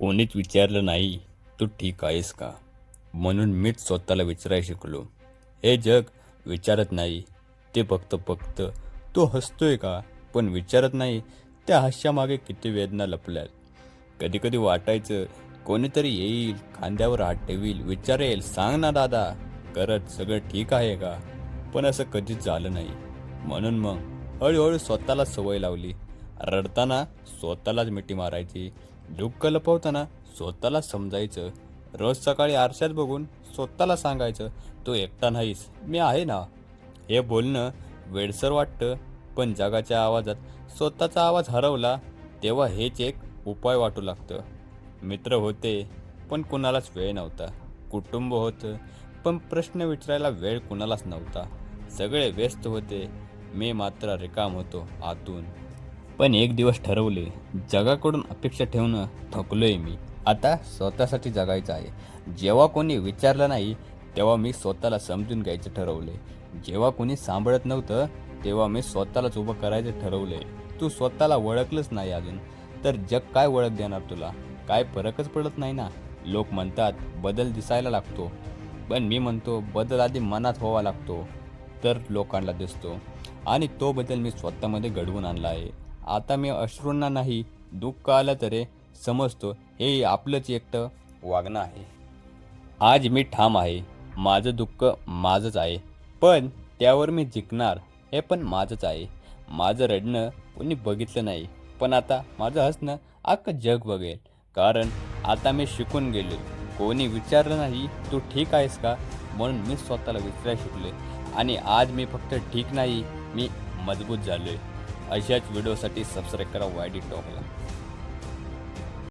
कोणीच विचारलं नाही तू ठीक आहेस का? म्हणून मीच स्वतःला विचारायला शिकलो. हे जग विचारत नाही ते फक्त फक्त तो हसतोय का? पण विचारत नाही त्या हास्यामागे किती वेदना लपल्यात. कधी कधी वाटायचं कोणीतरी येईल खांद्यावर हात ठेवील विचारेल सांग ना दादा करत सगळं ठीक आहे का? पण असं कधीच झालं नाही. म्हणून मग हळूहळू स्वतःला सवय लावली. रडताना स्वतःलाच मिठी मारायची दुःख लपवताना स्वतःला समजायचं. रोज सकाळी आरशात बघून स्वतःला सांगायचं तू एकटा नाहीस मी आहे ना? हे बोलणं वेडसर वाटतं पण जगाच्या आवाजात स्वतःचा आवाज हरवला तेव्हा हेच एक उपाय वाटू लागतं. मित्र होते पण कुणालाच वेळ नव्हता. कुटुंब होतं पण प्रश्न विचारायला वेळ कुणालाच नव्हता. सगळे व्यस्त होते मी मात्र रिकाम होतो आतून. पण एक दिवस ठरवले. जगाकडून अपेक्षा ठेवणं थकलोय मी. आता स्वतःसाठी जगायचं आहे. जेव्हा कोणी विचारलं नाही तेव्हा मी स्वतःला समजून घ्यायचं ठरवले. जेव्हा कोणी सांभाळत नव्हतं तेव्हा मी स्वतःलाच उभं करायचं ठरवले. तू स्वतःला ओळखलंच नाही अजून. तर जग काय ओळख देणार तुला? काय फरकच पडत नाही ना? लोक म्हणतात बदल दिसायला लागतो. पण मी म्हणतो बदल आधी मनात व्हावा लागतो. तर लोकांना दिसतो. आणि तो बदल मी स्वतःमध्ये घडवून आणला आहे. आता मी अश्रूंना नाही दुःख आलं तरी समजतो हे आपलंच एकटं वागणं आहे. आज मी ठाम आहे माझं दुःख माझंच आहे पण त्यावर मी जिंकणार हे पण माझंच आहे. माझं रडणं कोणी बघितलं नाही पण आता माझं हसणं अख्खं जग बघेल कारण आता मी शिकून गेलो. कोणी विचारलं नाही तू ठीक आहेस का? म्हणून मी स्वतःला विचारायला शिकले आणि आज मी फक्त ठीक नाही मी मजबूत झालो आहे अशाच व्हिडिओसाठी सबस्क्राईब करा वायडी टॉकला.